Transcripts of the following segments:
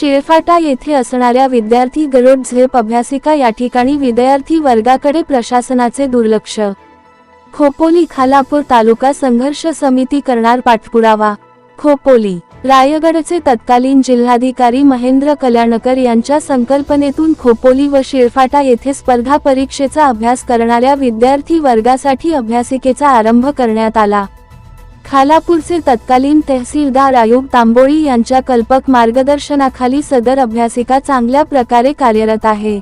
शिळफाटा येथे असणाऱ्या विद्यार्थी गरोड झेप अभ्यासिका या ठिकाणी विद्यार्थी वर्गाकडे प्रशासनाचे दुर्लक्ष. खोपोली खालापूर तालुका संघर्ष समिती करणार पाठपुरावा. खोपोली रायगडचे तत्कालीन जिल्हाधिकारी महेंद्र कल्याणकर यांच्या संकल्पनेतून खोपोली व शिळफाटा येथे स्पर्धा परीक्षेचा अभ्यास करणाऱ्या विद्यार्थी वर्गासाठी अभ्यासिकेचा आरंभ करण्यात आला. खालापूरचे तत्कालीन तहसीलदार आयोग तांबोळी यांच्या कल्पक मार्गदर्शनाखाली सदर अभ्यासिका चांगल्या प्रकारे कार्यरत आहे.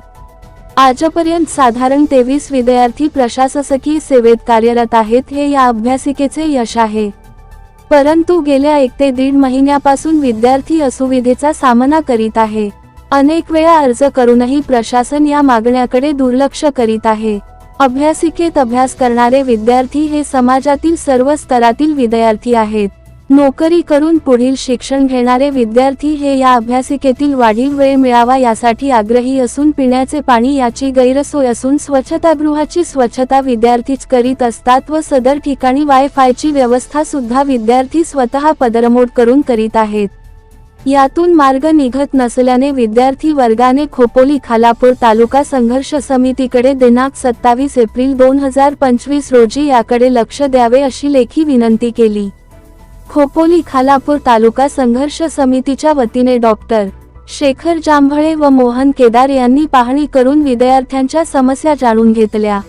आजपर्यंत साधारण तेवीस विद्यार्थी प्रशासकीय सेवेत कार्यरत आहेत हे या अभ्यासिकेचे यश आहे. परंतु गेल्या एक ते दीड महिन्यापासून विद्यार्थी असुविधेचा सामना करीत आहे. अनेक वेळा अर्ज करूनही प्रशासन या मागण्याकडे दुर्लक्ष करीत आहे. अभ्यासिकेत अभ्यास करणारे विद्यार्थी हे समाजातील सर्व स्तरातील विद्यार्थी आहेत. नोकरी करून पुढील शिक्षण घेणारे विद्यार्थी हे या अभ्यासिकेतील वाढीव वेळ मिळावा यासाठी आग्रही असून पिण्याचे पाणी याची गैरसोय असून स्वच्छतागृहाची स्वच्छता विद्यार्थीच करीत असतात व सदर ठिकाणी वायफायची व्यवस्था सुद्धा विद्यार्थी स्वतः पदरमोड करून करीत आहेत. यातून मार्ग निघत नसल्याने विद्यार्थी वर्गाने खोपोली खालापूर तालुका संघर्ष समितीकडे दिनांक सत्तावीस एप्रिल दोन हजार पंचवीस रोजी याकडे लक्ष द्यावे अशी लेखी विनंती केली. खोपोली खालापूर तालुका संघर्ष समितीच्या वतीने डॉक्टर शेखर जांभळे व मोहन केदार यांनी पाहणी करून विद्यार्थ्यांच्या समस्या जाणून घेतल्या.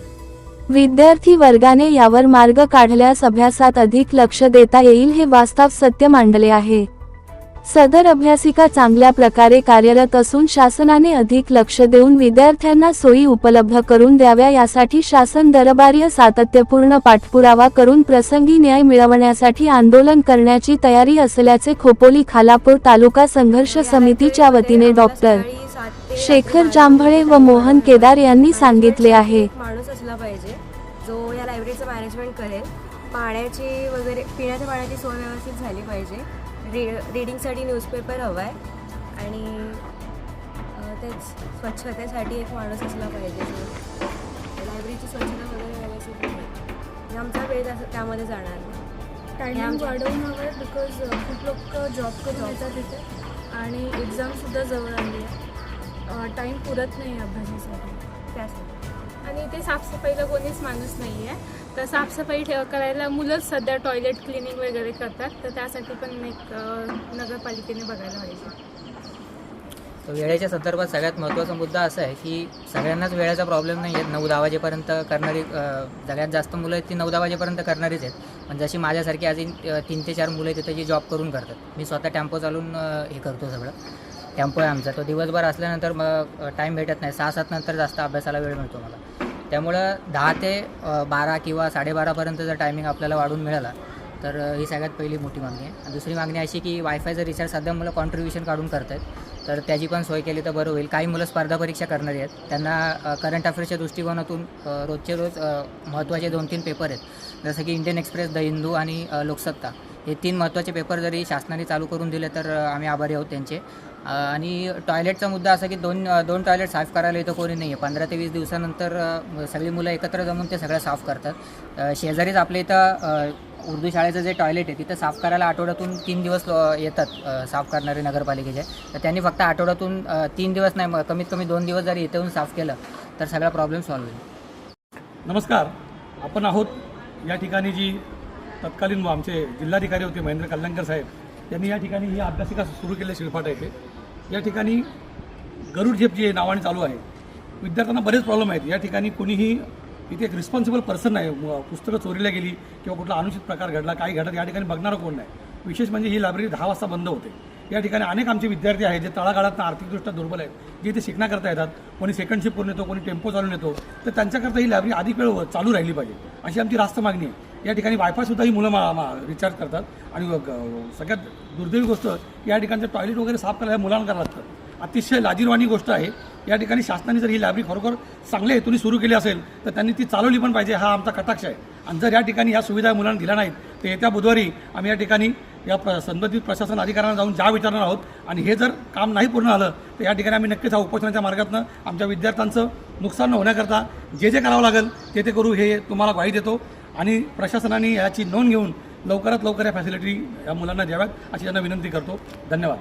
विद्यार्थी वर्गाने यावर मार्ग काढल्यास अभ्यासात अधिक लक्ष देता येईल हे वास्तव सत्य मांडले आहे. सदर अभ्यासिका चांगल्या प्रकारे कार्यरत असून शासनाने अधिक लक्ष देऊन विद्यार्थ्यांना सोयी उपलब्ध करून द्याव्या यासाठी शासन दरबारीय सातत्यपूर्ण पाठपुरावा करून प्रसंगी न्याय मिळवण्यासाठी आंदोलन करण्याची तयारी असल्याचे खोपोली खालापूर तालुका संघर्ष समितीच्या वतीने डॉक्टर शेखर जांभळे व मोहन केदार यांनी सांगितले आहे. माणूस असला पाहिजे जो या लायब्ररीचं मॅनेजमेंट करेल. पाण्याची वगैरे पिण्याच्या पाण्याची सोय व्यवस्थित झाली पाहिजे. री रीडिंगसाठी न्यूजपेपर हवा आहे. आणि तेच स्वच्छतेसाठी एक माणूस असला पाहिजे लायब्ररीची स्वच्छता वगैरे व्यवस्थित आमचा वेळ त्यामध्ये जाणार नाही. टायमिंग वाढवून हवं आहे बिकॉज खूप लोक जॉब करून येतात तिथे आणि एक्झामसुद्धा जवळ आली आहे. टाईम पुरत नाही आहे अभ्यासासाठी. त्यासाठी. आणि इथे साफसफाईला कोणीच माणूस नाही आहे तर साफसफाई ठेव करायला मुलंच सध्या टॉयलेट क्लिनिंग वगैरे करतात. तर त्यासाठी पण एक नगरपालिकेने बघायला पाहिजे. तर वेळेच्या संदर्भात सगळ्यात महत्त्वाचा मुद्दा असा आहे की सगळ्यांनाच वेळेचा प्रॉब्लेम नाही आहे. नऊ दहा वाजेपर्यंत करणारी सगळ्यात जास्त मुलं आहेत ती नऊ दहा वाजेपर्यंत करणारीच आहेत. पण जशी माझ्यासारखी अजून तीन ते चार मुलं आहेत तिथे जी जॉब करून करतात. मी स्वतः टेम्पो चालून हे करतो सगळं. टेम्पो आहे आमचा. तो दिवसभर असल्यानंतर मग टाईम भेटत नाही. सहा सात नंतर जास्त अभ्यासाला वेळ मिळतो मला. त्यामुळं दहा ते बारा किंवा साडेबारापर्यंत जर टायमिंग आपल्याला वाढून मिळाला तर ही सगळ्यात पहिली मोठी मागणी आहे. आणि दुसरी मागणी अशी की वायफायचं रिचार्ज सध्या मुलं कॉन्ट्रीब्युशन काढून करत आहेत तर त्याची पण सोय केली तर बरं होईल. काही मुलं स्पर्धा परीक्षा करणारी आहेत. त्यांना करंट अफेअर्सच्या दृष्टिकोनातून रोजचे रोज महत्त्वाचे दोन तीन पेपर आहेत. जसं की इंडियन एक्सप्रेस द हिंदू आणि लोकसत्ता हे तीन महत्त्वाचे पेपर जरी शासनाने चालू करून दिले तर आम्ही आभारी आहोत त्यांचे. आणि टॉयलेटचा मुद्दा असा की दोन दोन टॉयलेट साफ करायला इथं कोणी नाही आहे पंधरा ते वीस दिवसानंतर सगळी मुलं एकत्र जमून ते सगळं साफ करतात. शेजारीच आपल्या इथं उर्दू शाळेचं जे टॉयलेट आहे तिथं साफ करायला आठवड्यातून तीन दिवस येतात साफ करणारे नगरपालिकेचे. तर त्यांनी फक्त आठवड्यातून तीन दिवस नाही कमीत कमी दोन दिवस जरी इथे येऊन साफ केलं तर सगळा प्रॉब्लेम सॉल्व्ह होईल. नमस्कार. आपण आहोत या ठिकाणी जी तत्कालीन आमचे जिल्हाधिकारी होते महेंद्र कल्याणकर साहेब. त्यांनी या ठिकाणी ही अभ्यासिका सुरू केली शिळफाटा येथे. या ठिकाणी गरुड झेप जी नावाने चालू आहे. विद्यार्थ्यांना बरेच प्रॉब्लेम आहेत. या ठिकाणी कोणीही इथे एक रिस्पॉन्सिबल पर्सन नाही. पुस्तकं चोरीला गेली किंवा कुठला अनुचित प्रकार घडला काही घडत या ठिकाणी बघणारं कोण नाही. विशेष म्हणजे ही लायब्ररी दहा वाजता बंद होते. या ठिकाणी अनेक आमचे विद्यार्थी आहेत जे तळागाळात आर्थिकदृष्ट्या दुर्बल आहेत जे इथे शिकण्याकरता येतात. कोणी सेकंड शिप करून येतो कोणी टेम्पो चालून येतो. तर त्यांच्याकरता ही लायब्ररी अधिक वेळ चालू राहिली पाहिजे. अशी आमची रास्त मागणी आहे. या ठिकाणी वायफायसुद्धा ही मुलं मा मा रिचार्ज करतात. आणि सगळ्यात दुर्दैवी गोष्ट या ठिकाणचं टॉयलेट वगैरे साफ करायला मुलांना करावं लागतं. अतिशय लाजीरवाणी गोष्ट आहे. या ठिकाणी शासनाने जर ही लायब्ररी खरोखर चांगल्या हेतूने सुरू केली असेल तर त्यांनी ती चालवली पण पाहिजे हा आमचा कटाक्ष आहे. आणि जर या ठिकाणी या सुविधा मुलांना दिल्या नाहीत तर येत्या बुधवारी आम्ही या ठिकाणी या प्र संबंधित प्रशासन अधिकाऱ्यांना जाऊन जा विचारणार आहोत. आणि हे जर काम नाही पूर्ण झालं तर या ठिकाणी आम्ही नक्कीच हा उपोषणाच्या मार्गातनं आमच्या विद्यार्थ्यांचं नुकसान न होण्याकरता जे जे करावं लागेल ते ते करू हे तुम्हाला ग्वाही देतो. आणि प्रशासनाने याची नोंद घेऊन लवकरात लवकर या फॅसिलिटी या मुलांना द्याव्यात अशी त्यांना विनंती करतो. धन्यवाद.